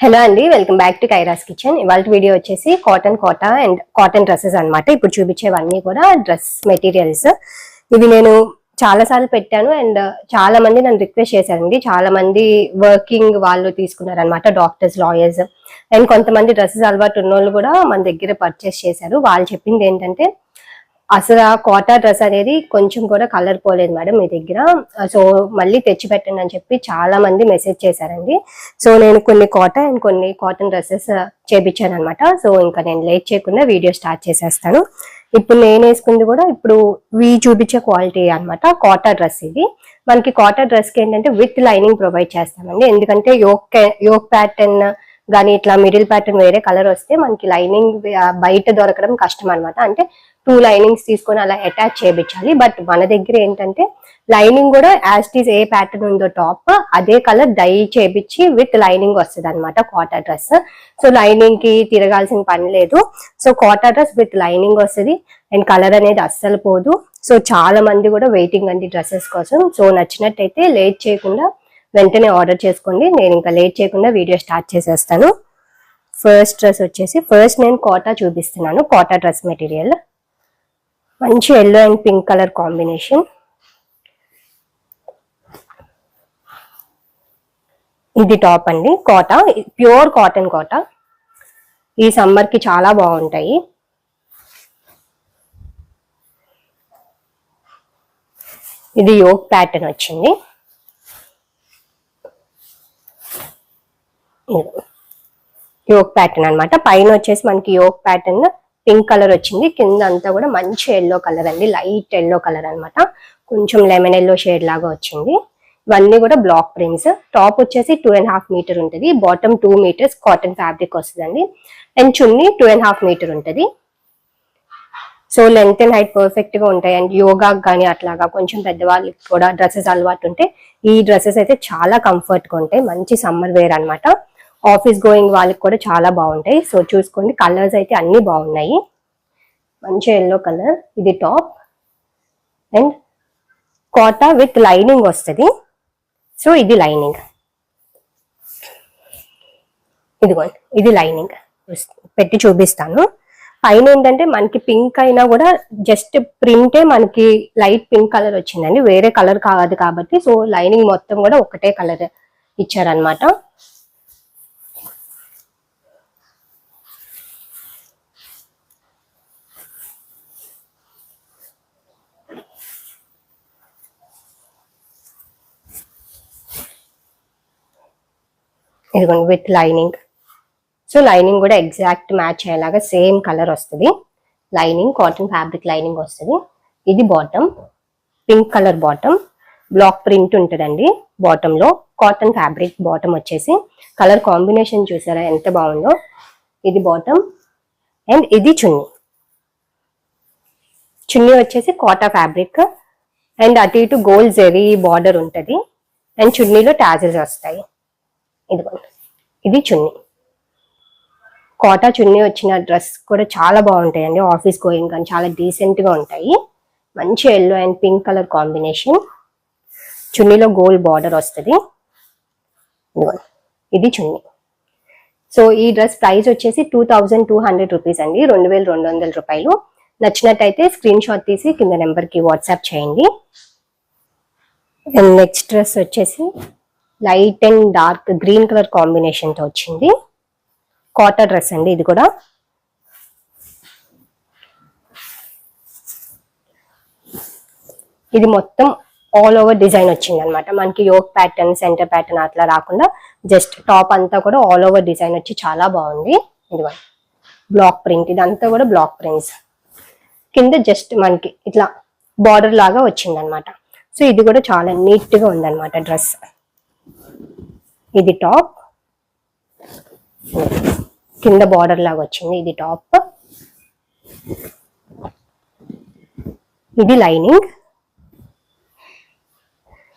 Hello అండి welcome back to కైరాస్ kitchen. ఇవాళ video వచ్చేసి cotton Kota and cotton dresses అనమాట ఇప్పుడు చూపించేవన్నీ కూడా డ్రెస్ మెటీరియల్స్ ఇవి నేను చాలా సార్లు పెట్టాను అండ్ చాలా మంది నన్ను రిక్వెస్ట్ చేశారండి. చాలా మంది వర్కింగ్ వాళ్ళు తీసుకున్నారు అనమాట డాక్టర్స్ లాయర్స్ అండ్ కొంతమంది డ్రెస్సెస్ అలవాటు ఉన్న వాళ్ళు కూడా మన దగ్గర పర్చేస్ చేశారు. వాళ్ళు చెప్పింది ఏంటంటే అసలు ఆ కోటా డ్రెస్ అనేది కొంచెం కూడా కలర్ పోలేదు మేడం మీ దగ్గర. సో మళ్ళీ తెచ్చి పెట్టండి అని చెప్పి చాలా మంది మెసేజ్ చేశారండి. సో నేను కొన్ని కోటా అండ్ కొన్ని కాటన్ డ్రెస్సెస్ చేపించాను అనమాట సో ఇంకా నేను లేట్ చేయకుండా వీడియో స్టార్ట్ చేసేస్తాను. ఇప్పుడు నేను వేసుకుంది కూడా ఇప్పుడు వీ చూపించే క్వాలిటీ అనమాట కోటా డ్రెస్ ఇది. మనకి కోటా డ్రెస్కి ఏంటంటే విత్ లైనింగ్ ప్రొవైడ్ చేస్తామండి. ఎందుకంటే యోక్ యోక్ ప్యాటర్న్ కానీ ఇట్లా మిడిల్ ప్యాటర్న్ వేరే కలర్ వస్తే మనకి లైనింగ్ బయట దొరకడం కష్టం అనమాట అంటే టూ లైనింగ్స్ తీసుకొని అలా అటాచ్ చేయించాలి బట్ మన దగ్గర ఏంటంటే లైనింగ్ కూడా యాస్టీస్ ఏ ప్యాటర్న్ ఉందో టాప్ అదే కలర్ డై చేపించి విత్ లైనింగ్ వస్తుంది అనమాట కాటన్ డ్రెస్ సో లైనింగ్కి తిరగాల్సిన పని లేదు. So cotton dress with lining వస్తుంది. అండ్ కలర్ అనేది అస్సలు పోదు. సో చాలా మంది కూడా వెయిటింగ్ అండి డ్రెస్సెస్ కోసం. సో నచ్చినట్టయితే లేట్ చేయకుండా వెంటనే ఆర్డర్ చేసుకోండి. నేను ఇంకా లేట్ చేయకుండా వీడియో స్టార్ట్ చేసేస్తాను. ఫస్ట్ డ్రెస్ వచ్చేసి ఫస్ట్ నేను కోటా చూపిస్తున్నాను కోటా డ్రెస్ మెటీరియల్ మంచి yellow and pink colour combination ఇది టాప్ అండి. Kota pure cotton Kota. ఈ సమ్మర్కి చాలా బాగుంటాయి. ఇది యోక్ ప్యాటర్న్ వచ్చింది. యోక్ ప్యాటర్న్ అనమాట పైన వచ్చేసి మనకి యోక్ ప్యాటర్న్ పింక్ కలర్ వచ్చింది. కింద అంతా కూడా మంచి ఎల్లో కలర్ అండి. లైట్ ఎల్లో కలర్ అనమాట కొంచెం లెమన్ ఎల్లో షేడ్ లాగా వచ్చింది. ఇవన్నీ కూడా బ్లాక్ ప్రింట్స్ టాప్ వచ్చేసి టూ అండ్ హాఫ్ మీటర్ ఉంటుంది. Bottom two metres cotton fabric వస్తుందండి. And chunni two and half metre ఉంటుంది. సో లెంత్ అండ్ హైట్ పర్ఫెక్ట్గా ఉంటాయి. అండ్ యోగా కానీ అట్లాగా కొంచెం పెద్దవాళ్ళకి కూడా డ్రెస్సెస్ అలవాటు ఉంటే ఈ డ్రెస్సెస్ అయితే చాలా కంఫర్ట్గా ఉంటాయి. మంచి సమ్మర్ వేర్ అన్నమాట. ఆఫీస్ గోయింగ్ వాళ్ళకి కూడా చాలా బాగుంటాయి. సో చూసుకోండి. కలర్స్ అయితే అన్ని బాగున్నాయి. మంచి ఎల్లో కలర్ ఇది top and Kota with lining వస్తుంది. సో ఇది లైనింగ్ ఇదిగోండి. ఇది లైనింగ్ పెట్టి చూపిస్తాను. పైన ఏంటంటే మనకి పింక్ అయినా కూడా జస్ట్ ప్రింటే మనకి లైట్ పింక్ కలర్ వచ్చిందండి. వేరే కలర్ కాదు కాబట్టి సో లైనింగ్ మొత్తం కూడా ఒకటే కలర్ ఇచ్చారనమాట ఇదిగోండి విత్ లైనింగ్ సో లైనింగ్ కూడా ఎగ్జాక్ట్ మ్యాచ్ అయ్యేలాగా సేమ్ కలర్ వస్తుంది. లైనింగ్ కాటన్ ఫ్యాబ్రిక్ లైనింగ్ వస్తుంది. ఇది bottom pink colour bottom block print ఉంటుందండి. బాటంలో కాటన్ ఫ్యాబ్రిక్ బాటమ్ వచ్చేసి కలర్ కాంబినేషన్ చూసారా ఎంత బాగుందో? ఇది బాటమ్ అండ్ ఇది చున్నీ. చున్నీ వచ్చేసి కోటా ఫ్యాబ్రిక్ అండ్ అటు ఇటు గోల్డ్ జెరీ బార్డర్ ఉంటుంది. అండ్ చున్నీలో టాజెస్ వస్తాయి. ఇదిగోండి ఇది చున్నీ. కోటా చున్నీ వచ్చిన డ్రెస్ కూడా చాలా బాగుంటాయండి. ఆఫీస్ గోయింగ్ కానీ చాలా డీసెంట్గా ఉంటాయి. మంచి yellow and pink colour combination చున్నీలో gold border వస్తుంది. ఇదిగోండి. ఇది చున్నీ. సో ఈ డ్రెస్ ప్రైస్ వచ్చేసి two thousand two hundred rupees అండి. రెండు వేల రెండు వందల రూపాయలు. నచ్చినట్టయితే స్క్రీన్ షాట్ తీసి కింద నెంబర్కి వాట్సాప్ చేయండి. నెక్స్ట్ డ్రెస్ వచ్చేసి light and dark green colour కాంబినేషన్తో వచ్చింది. కాటన్ డ్రెస్ అండి ఇది కూడా. ఇది మొత్తం ఆల్ ఓవర్ డిజైన్ వచ్చింది అనమాట మనకి యోక్ ప్యాటర్న్ సెంటర్ ప్యాటర్న్ అట్లా రాకుండా జస్ట్ టాప్ అంతా కూడా ఆల్ ఓవర్ డిజైన్ వచ్చి చాలా బాగుంది. ఇది బ్లాక్ ప్రింట్ ఇదంతా కూడా బ్లాక్ ప్రింట్స్ కింద జస్ట్ మనకి ఇట్లా బార్డర్ లాగా వచ్చింది అనమాట సో ఇది కూడా చాలా నీట్గా ఉందన్నమాట డ్రెస్. ఇది టాప్. కింద బార్డర్ లాగా వచ్చింది ఇది టాప్. ఇది lining.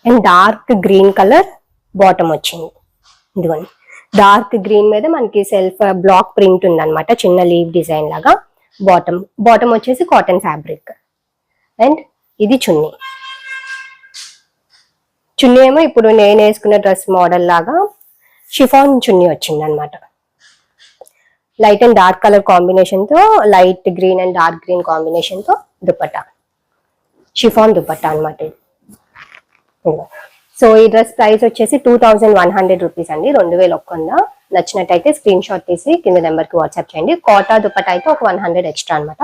And dark green colour bottom వచ్చింది. ఇదిగోండి. డార్క్ గ్రీన్ మీద మనకి సెల్ఫ్ బ్లాక్ ప్రింట్ ఉందన్నమాట చిన్న లీవ్ డిజైన్ లాగా బాటమ్. బాటమ్ వచ్చేసి కాటన్ ఫ్యాబ్రిక్. అండ్ ఇది చున్నీ. చున్నీ ఏమో ఇప్పుడు నేను వేసుకున్న డ్రెస్ మోడల్ లాగా షిఫాన్ చున్నీ వచ్చింది అనమాట లైట్ అండ్ డార్క్ కలర్ కాంబినేషన్తో light green and dark green కాంబినేషన్తో దుపట్టా షిఫాన్ దుపట్టా అనమాట ఇది. సో ఈ డ్రెస్ ప్రైస్ వచ్చేసి two thousand one hundred rupees అండి. రెండు వేలు ఒక్కంద? నచ్చినట్టయితే స్క్రీన్ షాట్ తీసి కింద నెంబర్కి వాట్సాప్ చేయండి. కోటా దుపట్టా అయితే ఒక వన్ హండ్రెడ్ ఎక్స్ట్రా అనమాట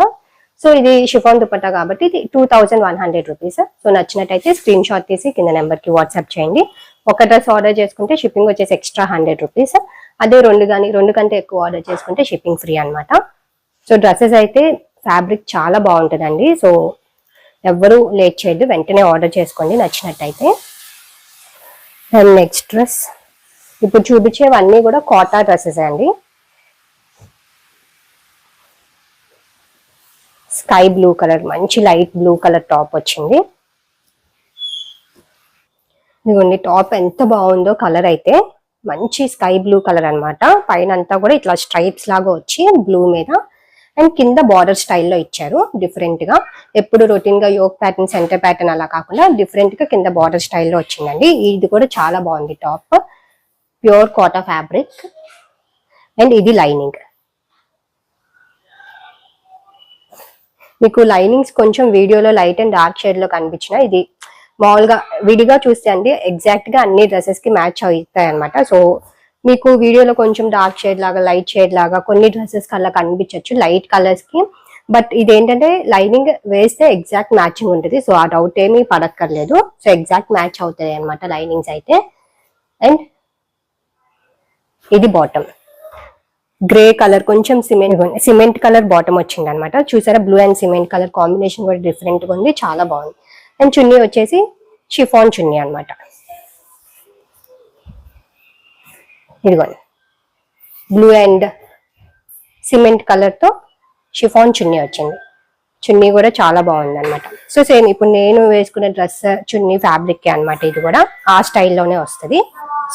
సో ఇది షిఫాన్ దుపట్టా కాబట్టి ఇది two thousand one hundred rupees so నచ్చినట్టయితే స్క్రీన్ షాట్ తీసి కింద నెంబర్కి వాట్సాప్ చేయండి. ఒక డ్రెస్ ఆర్డర్ చేసుకుంటే షిప్పింగ్ వచ్చేసి ఎక్స్ట్రా హండ్రెడ్ రూపీస్ అదే రెండు కానీ రెండు కంటే ఎక్కువ ఆర్డర్ చేసుకుంటే షిప్పింగ్ ఫ్రీ అనమాట సో డ్రెస్సెస్ అయితే ఫ్యాబ్రిక్ చాలా బాగుంటుందండి. సో ఎవ్వరూ లేట్ చేయొద్దు వెంటనే ఆర్డర్ చేసుకోండి నచ్చినట్టయితే. అండ్ నెక్స్ట్ డ్రెస్ ఇప్పుడు చూపించేవన్నీ కూడా కాటా డ్రెస్సెస్ అండి. స్కై బ్లూ కలర్ మంచి లైట్ బ్లూ కలర్ టాప్ వచ్చింది. ఇదిగోండి టాప్ ఎంత బాగుందో కలర్ అయితే మంచి స్కై బ్లూ కలర్ అన్నమాట. పైన అంతా కూడా ఇట్లా స్ట్రైప్స్ లాగా వచ్చి బ్లూ మీద. అండ్ కింద బార్డర్ స్టైల్లో ఇచ్చారు డిఫరెంట్గా. ఎప్పుడు రొటీన్గా యోక్ ప్యాటర్న్ సెంటర్ ప్యాటర్న్ అలా కాకుండా డిఫరెంట్గా కింద బార్డర్ స్టైల్లో వచ్చిందండి. ఇది కూడా చాలా బాగుంది top. Pure Kota fabric. And ఇది లైనింగ్. మీకు లైనింగ్స్ కొంచెం వీడియోలో లైట్ అండ్ డార్క్ షేడ్లో కనిపించిన ఇది మామూలుగా విడిగా చూస్తే అండి ఎగ్జాక్ట్గా అన్ని డ్రెస్సెస్కి మ్యాచ్ అవుతాయి అనమాట సో మీకు వీడియోలో కొంచెం డార్క్ షేడ్ లాగా లైట్ షేడ్ లాగా కొన్ని డ్రెస్సెస్ కల్లా కనిపించవచ్చు లైట్ కలర్స్కి. బట్ ఇదేంటంటే లైనింగ్ వేస్తే ఎగ్జాక్ట్ మ్యాచింగ్ ఉంటుంది. సో ఆ డౌట్ ఏమీ పడక్కర్లేదు. సో ఎగ్జాక్ట్ మ్యాచ్ అవుతాయి అనమాట లైనింగ్స్ అయితే. అండ్ ఇది బాటమ్ గ్రే కలర్ కొంచెం సిమెంట్ సిమెంట్ కలర్ బాటమ్ వచ్చింది అనమాట చూసారా blue and cement colour combination కూడా డిఫరెంట్గా ఉంది చాలా బాగుంది. అండ్ చున్నీ వచ్చేసి షిఫాన్ చున్నీ అన్నమాట ఇదిగోండి. బ్లూ అండ్ సిమెంట్ కలర్తో షిఫాన్ చున్నీ వచ్చింది. చున్నీ కూడా చాలా బాగుంది అనమాట సో సేమ్ ఇప్పుడు నేను వేసుకునే డ్రెస్ చున్నీ ఫ్యాబ్రిక్ అన్నమాట ఇది కూడా ఆ స్టైల్లోనే వస్తుంది.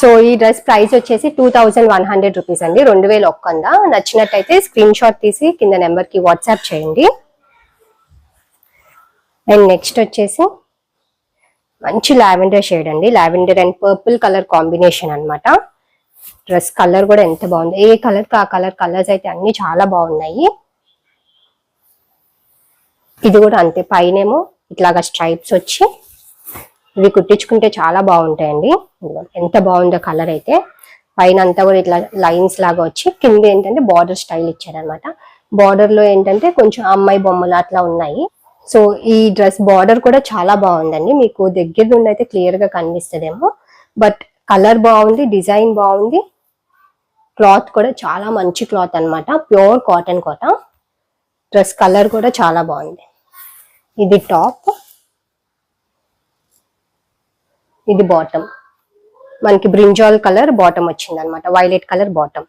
సో ఈ డ్రెస్ ప్రైస్ వచ్చేసి two thousand one hundred rupees అండి. రెండు వేలు ఒక్కంద? నచ్చినట్టయితే స్క్రీన్ షాట్ తీసి కింద నెంబర్కి వాట్సాప్ చేయండి. అండ్ నెక్స్ట్ వచ్చేసి మంచి లావెండర్ షేడ్ అండి. Lavender and purple colour combination అనమాట డ్రెస్ కలర్ కూడా ఎంత బాగుంది. ఏ కలర్ ఆ కలర్ కలర్స్ అయితే అన్ని చాలా బాగున్నాయి. ఇది కూడా అంతే. పైనేమో ఇట్లాగా స్ట్రైప్స్ వచ్చి ఇవి కుట్టించుకుంటే చాలా బాగుంటాయండి. ఎంత బాగుందో కలర్ అయితే. పైన అంతా కూడా ఇట్లా లైన్స్ లాగా వచ్చి కింద ఏంటంటే బార్డర్ స్టైల్ ఇచ్చారనమాట బార్డర్లో ఏంటంటే కొంచెం అమ్మాయి బొమ్మలు అట్లా ఉన్నాయి. సో ఈ డ్రెస్ బార్డర్ కూడా చాలా బాగుందండి. మీకు దగ్గర నుండి అయితే క్లియర్గా కనిపిస్తుందేమో. బట్ కలర్ బాగుంది డిజైన్ బాగుంది. క్లాత్ కూడా చాలా మంచి క్లాత్ అన్నమాట. Pure cotton Kota. Dress colour కూడా చాలా బాగుంది. ఇది టాప్. ఇది బాటమ్ మనకి బ్రింజాల్ కలర్ బాటమ్ వచ్చింది అనమాట వైలెట్ కలర్ బాటమ్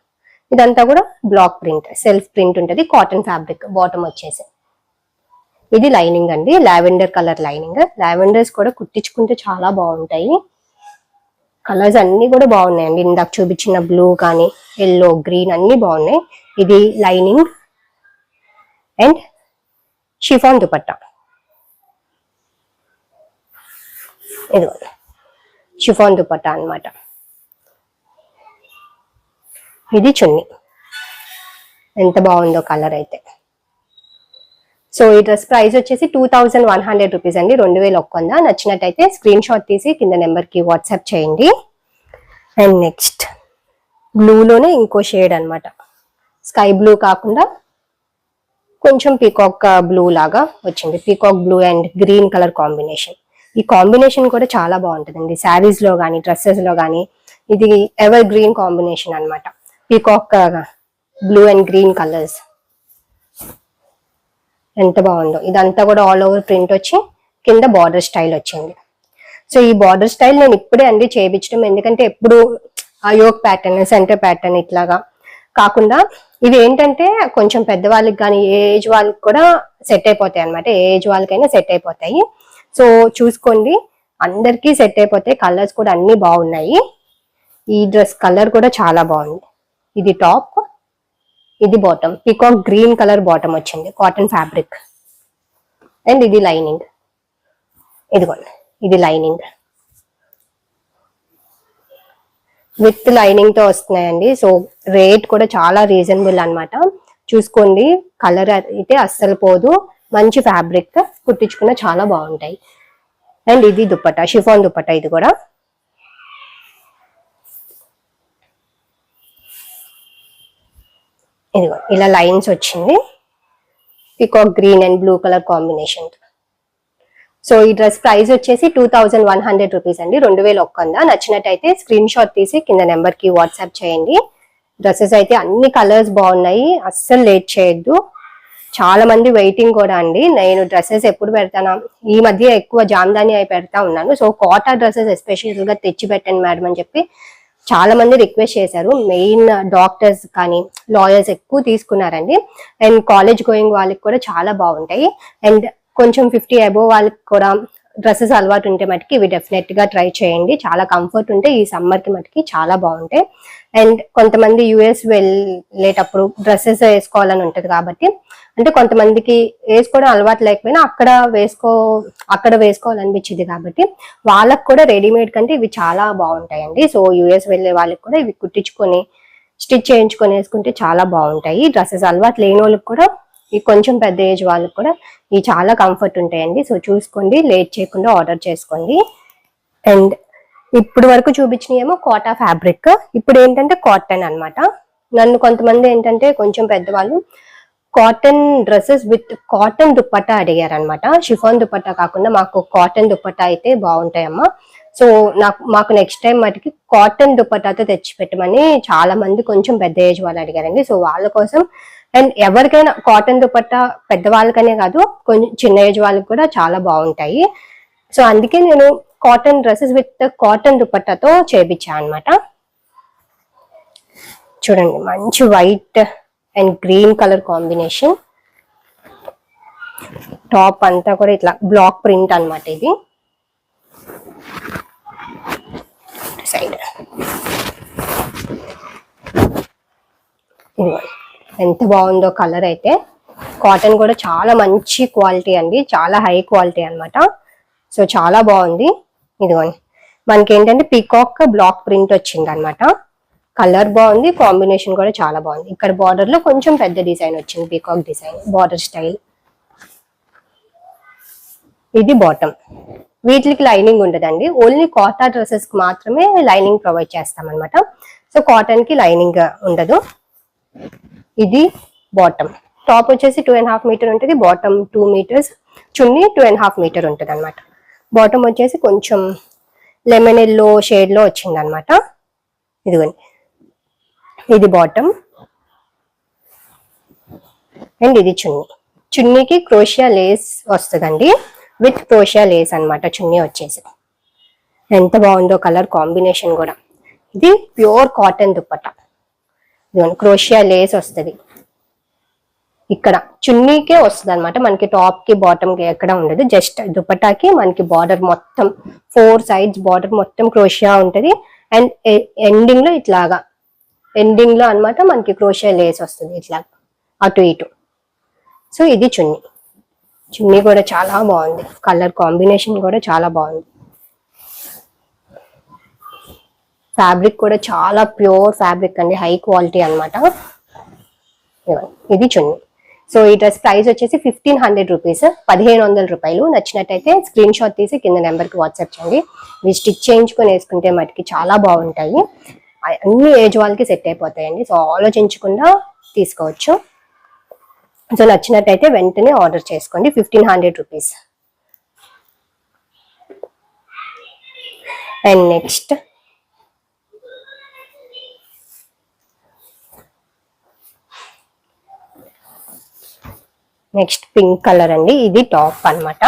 ఇదంతా కూడా బ్లాక్ ప్రింట్ సెల్ఫ్ ప్రింట్ ఉంటుంది కాటన్ ఫ్యాబ్రిక్ బాటమ్ వచ్చేసి. ఇది లైనింగ్ అండి లావెండర్ కలర్ లైనింగ్ లావెండర్స్ కూడా కుట్టించుకుంటే చాలా బాగుంటాయి. కలర్స్ అన్ని కూడా బాగున్నాయండి. ఇందాక చూపించిన బ్లూ కానీ ఎల్లో గ్రీన్ అన్ని బాగున్నాయి. ఇది లైనింగ్ అండ్ షిఫాన్ దుపట్టా ఇది షిఫాన్ దుపట్టా అన్నమాట. ఇది చున్నీ. ఎంత బాగుందో కలర్ అయితే. సో ఈ డ్రెస్ ప్రైస్ వచ్చేసి two thousand one hundred rupees అండి. రెండు వేలు ఒక్కొంద నచ్చినట్టయితే స్క్రీన్ షాట్ తీసి కింద నెంబర్కి వాట్సాప్ చేయండి. అండ్ నెక్స్ట్ బ్లూలోనే ఇంకో షేడ్ అనమాట స్కై బ్లూ కాకుండా కొంచెం పీకాక్ బ్లూ లాగా వచ్చింది. Peacock blue and green colour combination. ఈ కాంబినేషన్ కూడా చాలా బాగుంటుందండి. శారీస్లో కానీ డ్రెస్సెస్లో కానీ ఇది ఎవర్ గ్రీన్ కాంబినేషన్ అనమాట peacock blue and green colours ఎంత బాగుందో. ఇదంతా కూడా ఆల్ ఓవర్ ప్రింట్ వచ్చి కింద బార్డర్ స్టైల్ వచ్చింది. సో ఈ బార్డర్ స్టైల్ నేను ఇప్పుడే అండి చేయించడం ఎందుకంటే ఎప్పుడు ఆ యోగ్ ప్యాటర్న్ సెంటర్ ప్యాటర్న్ ఇట్లాగా కాకుండా ఇవి ఏంటంటే కొంచెం పెద్దవాళ్ళకి కానీ ఏ ఏజ్ వాళ్ళకి కూడా సెట్ అయిపోతాయి అనమాట ఏ ఏజ్ వాళ్ళకైనా సెట్ అయిపోతాయి. సో చూసుకోండి. అందరికీ సెట్ అయిపోతాయి కలర్స్ కూడా అన్ని బాగున్నాయి. ఈ డ్రెస్ కలర్ కూడా చాలా బాగుంది. ఇది టాప్ ఇది bottom. Peacock green colour bottom వచ్చింది కాటన్ ఫ్యాబ్రిక్. అండ్ ఇది లైనింగ్. ఇదిగోండి ఇది లైనింగ్. విత్ లైనింగ్తో వస్తున్నాయండి. సో రేట్ కూడా చాలా రీజనబుల్ అనమాట చూసుకోండి కలర్ అయితే అస్సలు పోదు. మంచి ఫ్యాబ్రిక్ కుట్టించుకున్న చాలా బాగుంటాయి. అండ్ ఇది దుప్పట షిఫాన్ దుప్పట ఇది కూడా. ఇదిగో ఇలా లైన్స్ వచ్చింది. Peacock green and blue colour combination so ఈ డ్రెస్ ప్రైస్ వచ్చేసి two thousand one hundred rupees అండి. రెండు వేల ఒక్కందా? నచ్చినట్టయితే స్క్రీన్ షాట్ తీసి కింద నెంబర్కి వాట్సాప్ చేయండి. డ్రెస్సెస్ అయితే అన్ని కలర్స్ బాగున్నాయి. అస్సలు లేట్ చేయొద్దు. చాలా మంది వెయిటింగ్ కూడా అండి. నేను డ్రెస్సెస్ ఎప్పుడు పెడతానా? ఈ మధ్య ఎక్కువ జామ్దాని అయి పెడతా ఉన్నాను. సో కోటా డ్రెస్సెస్ ఎస్పెషల్గా తెచ్చి పెట్టండి మేడం అని చెప్పి చాలా మంది రిక్వెస్ట్ చేశారు. మెయిన్ డాక్టర్స్ కానీ లాయర్స్ ఎక్కువ తీసుకున్నారండి. అండ్ కాలేజ్ గోయింగ్ వాళ్ళకి కూడా చాలా బాగుంటాయి. అండ్ కొంచెం ఫిఫ్టీ అబోవ్ వాళ్ళకి కూడా డ్రెస్సెస్ అలవాటు ఉంటే మటుకి ఇవి డెఫినెట్గా ట్రై చేయండి. చాలా కంఫర్ట్ ఉంటే ఈ సమ్మర్కి మటుకి చాలా బాగుంటాయి. అండ్ కొంతమంది యుఎస్ వెళ్ళేటప్పుడు డ్రెస్సెస్ వేసుకోవాలని ఉంటుంది కాబట్టి అంటే కొంతమందికి వేసుకోవడం అలవాటు లేకపోయినా అక్కడ వేసుకో అక్కడ వేసుకోవాలనిపించింది కాబట్టి వాళ్ళకు కూడా రెడీమేడ్ కంటే ఇవి చాలా బాగుంటాయండి. సో యుఎస్ వెళ్ళే వాళ్ళకి కూడా ఇవి కుట్టించుకొని స్టిచ్ చేయించుకొని వేసుకుంటే చాలా బాగుంటాయి. డ్రెస్సెస్ అలవాటు లేని వాళ్ళకి కూడా ఈ కొంచెం పెద్ద ఏజ్ వాళ్ళకి కూడా ఇవి చాలా కంఫర్ట్ ఉంటాయండి. సో చూసుకోండి లేట్ చేయకుండా ఆర్డర్ చేసుకోండి. అండ్ ఇప్పుడు వరకు చూపించిన ఏమో కోటా ఫ్యాబ్రిక్. ఇప్పుడు ఏంటంటే కాటన్ అన్నమాట. నన్ను కొంతమంది ఏంటంటే కొంచెం పెద్దవాళ్ళు cotton dresses with cotton dupatta అడిగారనమాట chiffon dupatta కాకుండా మాకు కాటన్ దుప్పట్టా అయితే బాగుంటాయమ్మా. సో నాకు మాకు నెక్స్ట్ టైం మటుకి కాటన్ దుప్పట్టాతో తెచ్చి పెట్టమని చాలా మంది కొంచెం పెద్ద ఏజ్ వాళ్ళు అడిగారండి. సో వాళ్ళ కోసం అండ్ ఎవరికైనా కాటన్ దుపట్టా పెద్దవాళ్ళకనే కాదు కొంచెం చిన్న ఏజ్ వాళ్ళకి కూడా చాలా బాగుంటాయి. సో అందుకే నేను కాటన్ డ్రెస్సెస్ విత్ కాటన్ దుపట్టాతో చేపించా అనమాట చూడండి మంచి white and green colour combination top అంతా కూడా ఇట్లా బ్లాక్ ప్రింట్ అన్నమాట ఇది. సైడ్ ఎంత బాగుందో కలర్ అయితే. కాటన్ కూడా చాలా మంచి క్వాలిటీ అండి చాలా హై క్వాలిటీ అన్నమాట. సో చాలా బాగుంది. ఇదిగోండి. మనకి ఏంటంటే పీకాక్ బ్లాక్ ప్రింట్ వచ్చింది అనమాట కలర్ బాగుంది కాంబినేషన్ కూడా చాలా బాగుంది. ఇక్కడ బార్డర్లో కొంచెం పెద్ద డిజైన్ వచ్చింది పీకాక్ డిజైన్ బార్డర్ స్టైల్ ఇది బాటమ్ వీటికి లైనింగ్ ఉండదండి ఓన్లీ కాటన్ డ్రెస్సెస్కి మాత్రమే లైనింగ్ ప్రొవైడ్ చేస్తాం అనమాట సో కాటన్కి లైనింగ్ ఉండదు. ఇది బాటమ్ టాప్ వచ్చేసి టూ అండ్ హాఫ్ మీటర్ ఉంటుంది bottom two metres chunni two and half metre ఉంటుంది అనమాట బాటమ్ వచ్చేసి కొంచెం లెమన్ ఎల్లో షేడ్లో వచ్చింది అనమాట ఇదిగోండి. ఇది బాటమ్. అండ్ ఇది చున్నీ. చున్నీకి క్రోషియా లేస్ వస్తుందండి. విత్ క్రోషియా లేస్ అన్నమాట చున్నీ వచ్చేసి. ఎంత బాగుందో కలర్ కాంబినేషన్ కూడా. ఇది ప్యూర్ కాటన్ దుప్పట. ఇదిగోండి క్రోషియా లేస్ వస్తుంది. ఇక్కడ చున్నీకే వస్తుంది అనమాట మనకి టాప్కి బాటమ్కి ఎక్కడ ఉండదు. జస్ట్ దుపటాకి మనకి బార్డర్ మొత్తం ఫోర్ సైడ్స్ బార్డర్ మొత్తం క్రోషియా ఉంటుంది. అండ్ ఎండింగ్లో ఇట్లాగా. ఎండింగ్లో అన్నమాట మనకి క్రోషియా లేస్ వస్తుంది ఇట్లా అటు ఇటు. సో ఇది చున్నీ. చున్నీ కూడా చాలా బాగుంది. కలర్ కాంబినేషన్ కూడా చాలా బాగుంది. ఫ్యాబ్రిక్ కూడా చాలా ప్యూర్ ఫ్యాబ్రిక్ అండి. హై క్వాలిటీ అనమాట ఇది చున్నీ. సో ఈ డ్రెస్ ప్రైస్ వచ్చేసి ఫిఫ్టీన్ హండ్రెడ్ రూపీస్. పదిహేను వందల రూపాయలు. నచ్చినట్టయితే స్క్రీన్ షాట్ తీసి కింద నెంబర్కి వాట్సాప్ చేయండి. మీరు స్టిచ్ చేయించుకొని వేసుకుంటే మటుకి చాలా బాగుంటాయి. అన్ని ఏజ్ వాళ్ళకి సెట్ అయిపోతాయండి. సో ఆలోచించకుండా తీసుకోవచ్చు. సో నచ్చినట్టయితే వెంటనే ఆర్డర్ చేసుకోండి. Fifteen hundred rupees. And next next pink colour అండి. ఇది టాప్ అన్నమాట.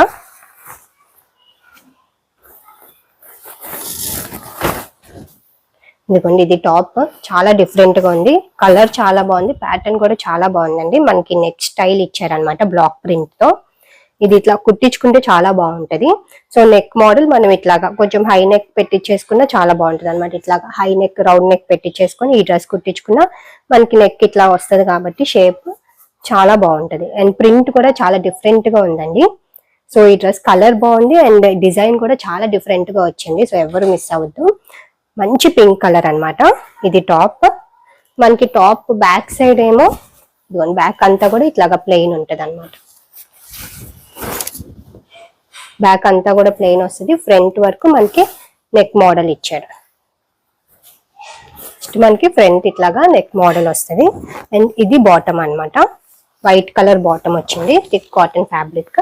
ఇదిగోండి ఇది టాప్. చాలా డిఫరెంట్గా ఉంది. కలర్ చాలా బాగుంది. ప్యాటర్న్ కూడా చాలా బాగుందండి. మనకి నెక్ స్టైల్ ఇచ్చారనమాట బ్లాక్ ప్రింట్తో. ఇది ఇట్లా కుట్టించుకుంటే చాలా బాగుంటది. సో నెక్ మోడల్ మనం ఇట్లాగా కొంచెం హై నెక్ పెట్టించేసుకున్నా చాలా బాగుంటది అనమాట ఇట్లాగా హై నెక్ రౌండ్ నెక్ పెట్టించేసుకుని ఈ డ్రెస్ కుట్టించుకున్నా మనకి నెక్ ఇట్లా వస్తుంది కాబట్టి షేప్ చాలా బాగుంటుంది. అండ్ ప్రింట్ కూడా చాలా డిఫరెంట్గా ఉందండి. సో ఈ డ్రెస్ కలర్ బాగుంది అండ్ డిజైన్ కూడా చాలా డిఫరెంట్గా వచ్చింది. సో ఎవరు మిస్ అవ్వద్దు. మంచి పింక్ కలర్ అనమాట ఇది టాప్ మనకి టాప్ బ్యాక్ సైడ్ ఏమో ఇదిగోండి బ్యాక్ అంతా కూడా ఇట్లాగా ప్లెయిన్ ఉంటుంది అనమాట బ్యాక్ అంతా కూడా ప్లెయిన్ వస్తుంది. ఫ్రంట్ వరకు మనకి నెక్ మోడల్ ఇచ్చాడు. మనకి ఫ్రంట్ ఇట్లాగా నెక్ మోడల్ వస్తుంది. అండ్ ఇది బాటమ్ అన్నమాట. వైట్ కలర్ బాటమ్ వచ్చింది thick cotton fabric.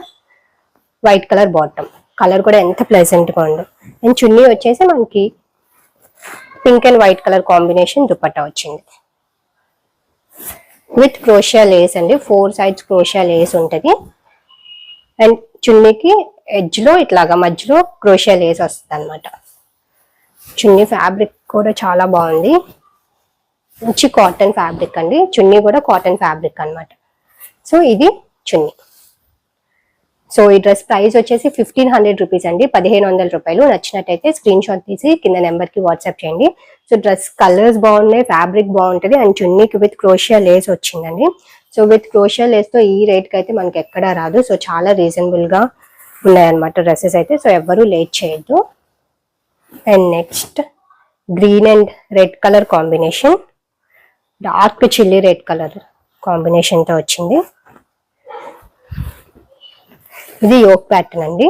White colour bottom. Colour కూడా ఎంత ప్లెజెంట్గా ఉందో. అండ్ చున్నీ వచ్చేసి మనకి pink and white colour combination dupatta వచ్చింది. విత్ క్రోషియా లేస్ అండి. ఫోర్ సైడ్స్ క్రోషియా లేస్ ఉంటుంది. అండ్ చున్నీకి ఎడ్జ్లో ఇట్లాగా మధ్యలో క్రోషియా లేస్ వస్తుంది అనమాట చున్నీ ఫ్యాబ్రిక్ కూడా చాలా బాగుంది. మంచి కాటన్ ఫ్యాబ్రిక్ అండి. చున్నీ కూడా కాటన్ ఫ్యాబ్రిక్ అన్నమాట. సో ఇది చున్నీ. సో ఈ డ్రెస్ ప్రైస్ వచ్చేసి ఫిఫ్టీన్ హండ్రెడ్ రూపీస్ అండి. పదిహేను వందల రూపాయలు. నచ్చినట్టయితే స్క్రీన్ షాట్ తీసి కింద నెంబర్కి వాట్సాప్ చేయండి. సో డ్రెస్ కలర్స్ బాగున్నాయి ఫ్యాబ్రిక్ బాగుంటుంది అండ్ చున్నీకి విత్ క్రోషియా లేస్ వచ్చిందండి. సో విత్ క్రోషియా లేస్తో ఈ రేట్కి అయితే మనకి ఎక్కడా రాదు. సో చాలా రీజనబుల్గా ఉన్నాయన్నమాట డ్రెస్సెస్ అయితే. సో ఎవ్వరూ లేట్ చేయొద్దు. And next green and red colour combination. Dark chilli red colour కాంబినేషన్తో వచ్చింది. ఇది యోక్ ప్యాటర్న్ అండి.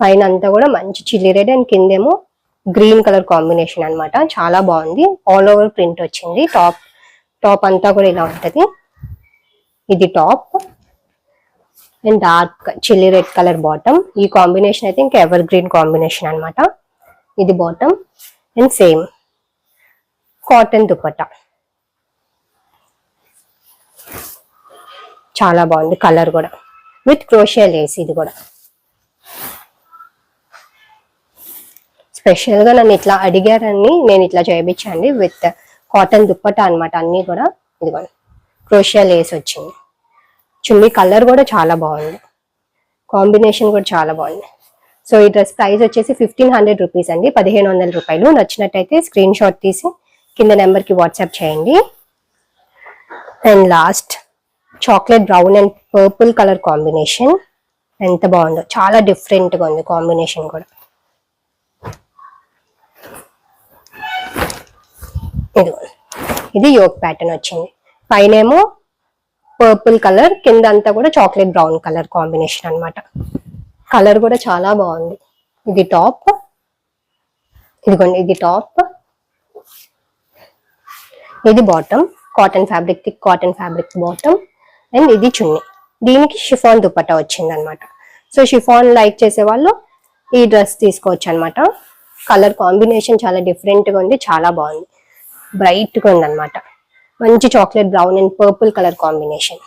పైన అంతా కూడా మంచి చిల్లీ రెడ్ అండ్ కిందేమో గ్రీన్ కలర్ కాంబినేషన్ అన్నమాట. చాలా బాగుంది. ఆల్ ఓవర్ ప్రింట్ వచ్చింది. టాప్ టాప్ అంతా కూడా ఇలా ఉంటుంది. ఇది top. And dark chilli red colour bottom. ఈ కాంబినేషన్ అయితే ఇంకా ఎవర్ గ్రీన్ కాంబినేషన్ అన్నమాట. ఇది bottom. And same cotton dupatta. చాలా బాగుంది. కలర్ కూడా. విత్ క్రోషియా లేస్ ఇది కూడా. స్పెషల్గా నన్ను ఇట్లా అడిగారని నేను ఇట్లా చేయించండి విత్ కాటన్ దుప్పట అన్నమాట అన్నీ కూడా. ఇదిగోండి. క్రోషియా లేస్ వచ్చింది. చున్నీ కలర్ కూడా చాలా బాగుంది. కాంబినేషన్ కూడా చాలా బాగుంది. సో ఈ డ్రెస్ ప్రైస్ వచ్చేసి ఫిఫ్టీన్ హండ్రెడ్ రూపీస్ అండి. పదిహేను వందల రూపాయలు. నచ్చినట్టయితే స్క్రీన్ షాట్ తీసి కింద నెంబర్కి వాట్సాప్ చేయండి. And last chocolate brown and purple colour combination ఎంత బాగుందో. చాలా డిఫరెంట్గా ఉంది కాంబినేషన్ కూడా. ఇది ఇది యోక్ ప్యాటర్న్ వచ్చింది. పైన ఏమో పర్పుల్ కలర్ కింద అంతా కూడా చాక్లెట్ బ్రౌన్ కలర్ కాంబినేషన్ అన్నమాట. కలర్ కూడా చాలా బాగుంది. ఇది టాప్ ఇదిగోండి ఇది టాప్ ఇది bottom cotton fabric thick cotton fabric bottom and ఇది చున్నీ. దీనికి షిఫాన్ దుపట్టా వచ్చింది అనమాట సో షిఫాన్ లైక్ చేసే వాళ్ళు ఈ డ్రెస్ తీసుకోవచ్చు అనమాట కలర్ కాంబినేషన్ చాలా డిఫరెంట్గా ఉంది చాలా బాగుంది. బ్రైట్గా ఉంది అనమాట మంచి chocolate brown and purple colour combination.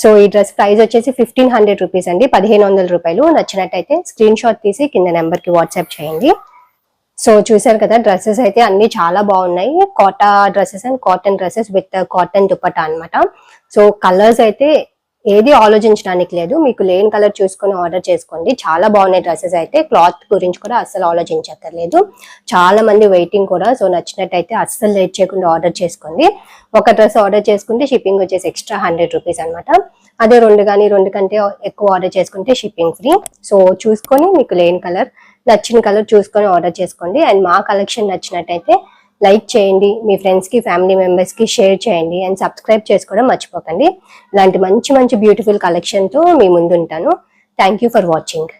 So ఈ డ్రెస్ ప్రైస్ వచ్చేసి ఫిఫ్టీన్ హండ్రెడ్ రూపీస్ అండి. పదిహేను వందల రూపాయలు. నచ్చినట్టయితే స్క్రీన్ షాట్ తీసి కింద నెంబర్కి వాట్సాప్ చేయండి. సో చూసారు కదా డ్రెస్సెస్ అయితే అన్ని చాలా బాగున్నాయి. Kota dresses and cotton dresses with cotton dupatta అన్నమాట. సో కలర్స్ అయితే ఏది ఆలోచించడానికి లేదు. మీకు లేని కలర్ చూసుకొని ఆర్డర్ చేసుకోండి. చాలా బాగున్నాయి డ్రెస్సెస్ అయితే. క్లాత్ గురించి కూడా అస్సలు ఆలోచించక్కర్లేదు. చాలా మంది వెయిటింగ్ కూడా సో నచ్చినట్టయితే అస్సలు లేట్ చేయకుండా ఆర్డర్ చేసుకోండి. ఒక డ్రెస్ ఆర్డర్ చేసుకుంటే షిప్పింగ్ వచ్చేసి ఎక్స్ట్రా హండ్రెడ్ రూపీస్ అనమాట అదే రెండు కానీ రెండు కంటే ఎక్కువ ఆర్డర్ చేసుకుంటే షిప్పింగ్ ఫ్రీ. సో చూసుకొని మీకు లేని కలర్ నచ్చిన కలర్ చూసుకొని ఆర్డర్ చేసుకోండి. అండ్ మా కలెక్షన్ నచ్చినట్టయితే లైక్ చేయండి. మీ ఫ్రెండ్స్కి ఫ్యామిలీ మెంబర్స్కి షేర్ చేయండి. అండ్ సబ్స్క్రైబ్ చేసుకోవడం మర్చిపోకండి. ఇలాంటి మంచి మంచి బ్యూటిఫుల్ కలెక్షన్తో మీ ముందు ఉంటాను థ్యాంక్ యూ ఫర్ వాచింగ్